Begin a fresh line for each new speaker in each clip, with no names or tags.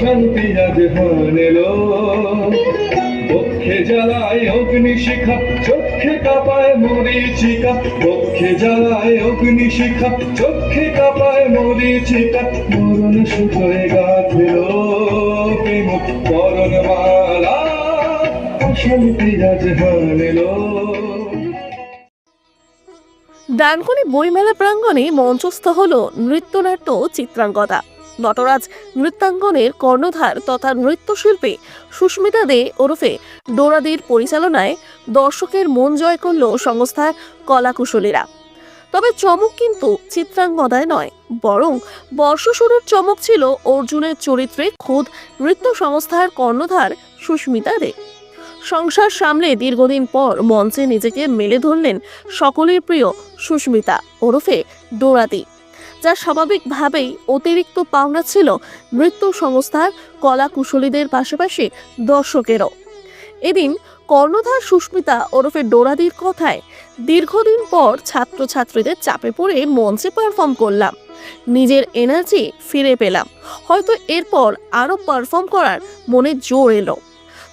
শান্তি আজ হানেলো পক্ষে জ্বালায় অগ্নিশিখা চক্ষে কাঁপায় মরিচিকা পক্ষে জ্বালায় অগ্নিশিখা চক্ষে কাঁপায় মরিচিকা মরণ সুতোয় গাথিল প্রেম করণ মালা শান্তি আজ হানেলো
ডানকুনি বইমেলা প্রাঙ্গণে মঞ্চস্থ হল নৃত্যনাট্য চিত্রাঙ্গদা। নটরাজ নৃত্যাঙ্গনের কর্ণধার তথা নৃত্যশিল্পী সুস্মিতা দে ওরফে ডোরাদির পরিচালনায় দর্শকের মন জয় করল সংস্থার কলাকুশলীরা। তবে চমক কিন্তু চিত্রাঙ্গদায় নয়, বরং বর্ষসুরের চমক ছিল অর্জুনের চরিত্রে খোদ নৃত্য সংস্থার কর্ণধার সুস্মিতা দে। সংসার সামলে দীর্ঘদিন পর মঞ্চে নিজেকে মেলে ধরলেন সকলের প্রিয় সুস্মিতা ওরফে ডোরাদি। যা স্বাভাবিকভাবেই অতিরিক্ত পাওনা ছিল নৃত্য সংস্থার কলা কুশলীদের পাশাপাশি দর্শকেরও। এদিন কর্ণধার সুস্মিতা ওরফে ডোরাদির কথায় দীর্ঘদিন পর ছাত্রছাত্রীদের চাপে পড়ে মঞ্চে পারফর্ম করলাম। নিজের এনার্জি ফিরে পেলাম। হয়তো এরপর আরও পারফর্ম করার মনে জোর এলো।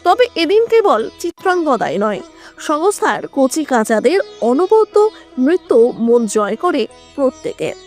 তবে এদিন কেবল চিত্রাঙ্গদায় নয়, সংস্থার কচি কাঁচাদের অনবদ্য নৃত্য মন জয় করে প্রত্যেকের।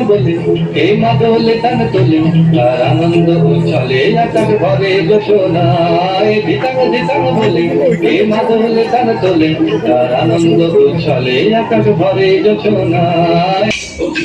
বলে হে মাদলে তান তোলে আর আনন্দ চলে আকাশ ভরে ঘোষণায় দিতাং দিতাং বলে হে মাদলে তান তোলে আর আনন্দ চলে আকাশ ভরে ঘোষণায়
যে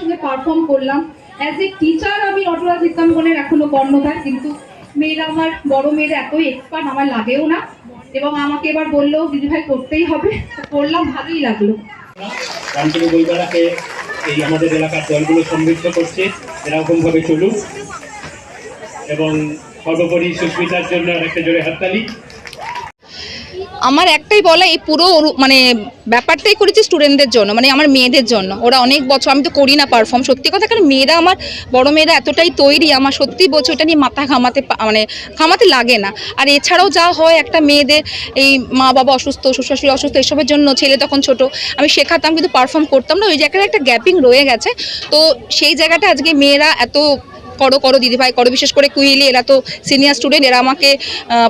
সঙ্গে পারফর্ম করলাম। অ্যাজ এ টিচার আমি নটরাজ চিত্রাঙ্কনের এখনও কর্ণধার, কিন্তু মেয়েরা আমার, বড় মেয়েরা এতই এক্সপার্ট আমার লাগেও না। এবং আমাকে এবার বলল দিদিভাই করতেই হবে। করলাম, ভালোই লাগল।
এই আমাদের এলাকার দলগুলো সমৃদ্ধ করছে, এরকমভাবে চলুক। এবং সর্বোপরি সুস্মিতার জন্য একটা জোরে হাততালি।
আমার একটাই বলা, এই পুরো মানে ব্যাপারটাই করেছি স্টুডেন্টদের জন্য মানে আমার মেয়েদের জন্য। ওরা অনেক বছর, আমি তো করি না পারফর্ম সত্যি কথা, কারণ মেয়েরা আমার, বড় মেয়েরা এতটাই তৈরি, আমার সত্যি বলছি, ওটা নিয়ে মাথা ঘামাতে মানে ঘামাতে লাগে না। আর এছাড়াও যা হয় একটা মেয়েদের, এই মা বাবা অসুস্থ, শ্বশুরশাশুড়ি অসুস্থ, এসবের জন্য, ছেলে তখন ছোট, আমি শেখাতাম, কিন্তু পারফর্ম করতাম না, ওই জায়গায় একটা গ্যাপিং রয়ে গেছে। তো সেই জায়গাটা আজকে মেয়েরা এত করো করো দিদিভাই করো। বিশেষ করে কুইলি এরা তো সিনিয়র স্টুডেন্ট এরা আমাকে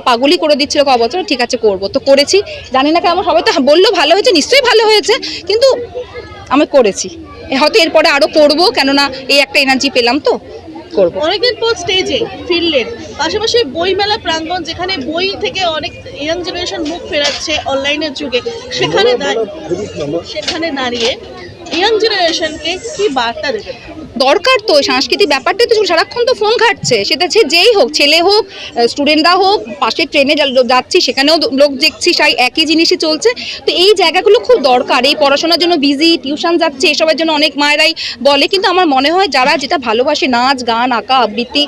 পাগলই করে দিচ্ছিল ক বছর ঠিক আছে করব। তো করেছি। জানি না কেমন সবাই তো বলল ভালো হয়েছে নিশ্চয়ই ভালো হয়েছে কিন্তু আমি করেছি। এ হয়তো এরপরে আরও করব কেননা এই একটা এনার্জি পেলাম তো করব।
অনেকদিন পর স্টেজে ফিরলেন পাশাপাশি বইমেলা প্রাঙ্গণ যেখানে বই থেকে অনেক ইয়াং জেনারেশন মুখ ফেরাচ্ছে অনলাইনের যুগে সেখানে দাঁড়িয়ে সেখানে দাঁড়িয়ে ইয়াং জেনারেশনকে কি বার্তা দেবেন?
দরকার তো, সাংস্কৃতিক ব্যাপারটাই তো সারাক্ষণ তো ফোন ঘাটছে। সেটা সে যেই হোক, ছেলে হোক স্টুডেন্টরা হোক পাশে ট্রেনে যাচ্ছি, সেখানেও লোক দেখছি, সেই একই জিনিসই চলছে। তো এই জায়গাগুলো খুব দরকার। এই পড়াশোনার জন্য বিজি টিউশন যাচ্ছে, এসবের জন্য অনেক মায়েরাই বলে। কিন্তু আমার মনে হয় যারা যেটা ভালোবাসে, নাচ, গান, আঁকা, আবৃত্তি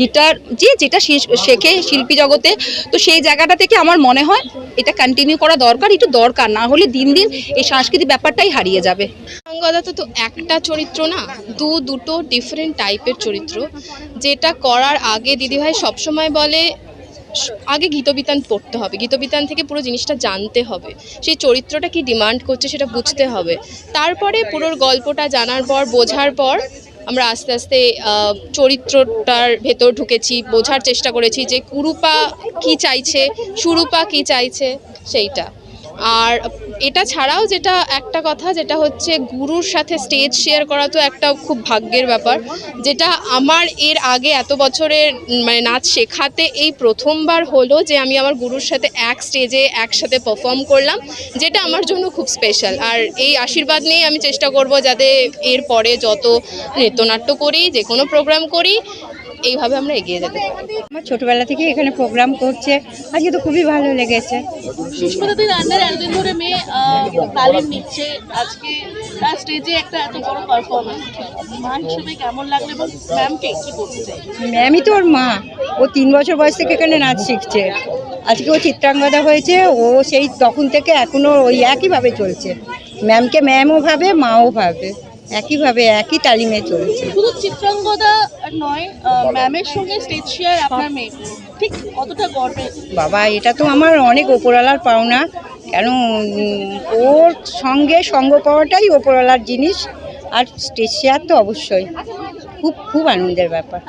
গিটার যে যেটা শেখে শিল্পী জগতে, তো সেই জায়গাটা থেকে আমার মনে হয় এটা কন্টিনিউ করা দরকার, একটু দরকার। না হলে দিন দিন এই সাংস্কৃতিক ব্যাপারটাই হারিয়ে যাবে।
চিত্রাঙ্গদা তো একটা চরিত্র না, দু দুটো ডিফারেন্ট টাইপের চরিত্র। যেটা করার আগে দিদিভাই সবসময় বলে, আগে গীতবিতান পড়তে হবে, গীতবিতান থেকে পুরো জিনিসটা জানতে হবে। সেই চরিত্রটা কি ডিমান্ড করছে সেটা বুঝতে হবে। তারপরে পুরোর গল্পটা জানার পর, বোঝার পর আমরা আস্তে আস্তে চরিত্রটার ভেতর ঢুকেছি, বোঝার চেষ্টা করেছি যে কুরুপা কি চাইছে, সুরূপা কি চাইছে, সেইটা। আর এটা ছাড়াও যেটা একটা কথা, যেটা হচ্ছে গুরুর সাথে স্টেজ শেয়ার করা তো একটা খুব ভাগ্যের ব্যাপার। যেটা আমার এর আগে এত বছরের মানে নাচ শেখাতে এই প্রথমবার হলো যে আমি আমার গুরুর সাথে এক স্টেজে একসাথে পারফর্ম করলাম, যেটা আমার জন্য খুব স্পেশাল আর এই আশীর্বাদ নিয়েই আমি চেষ্টা করব যাতে এর পরে যত নৃত্যনাট্য করি, যে কোনো প্রোগ্রাম করি এইভাবে আমরা এগিয়ে যেতে পারি।
আমার ছোটবেলা থেকে এখানে প্রোগ্রাম করছে। আজকে তো খুবই ভালো লেগেছে।
আন্ডার এতদিন ধরে মেয়ে তালিম নিচ্ছে। আজকে তার স্টেজে একটা এত বড় পারফরমেন্স মা হিসেবে কেমন লাগল এবং ম্যামকে কি বলতে চাই?
ম্যামই তো ওর মা। ও তিন বছর বয়স থেকে এখানে নাচ শিখছে। আজকে ও চিত্রাঙ্গদা হয়েছে। ও সেই তখন থেকে এখনও ওই একইভাবে চলছে। ম্যামকে ম্যামও ভাবে মাও ভাবে। একইভাবে একই তালিমে চলছে।
শুধু চিত্রাঙ্গদা নয় ম্যামের সঙ্গে স্টেজ শেয়ার আপনার মেয়ে। ঠিক কতটা গর্বের
বাবা এটা তো আমার অনেক ওপরওয়ালার পাওনা। কেন ওর সঙ্গে সঙ্গ পাওয়াটাই ওপরওয়ালার জিনিস। আর স্টেজ শেয়ার তো অবশ্যই। খুব খুব আনন্দের ব্যাপার।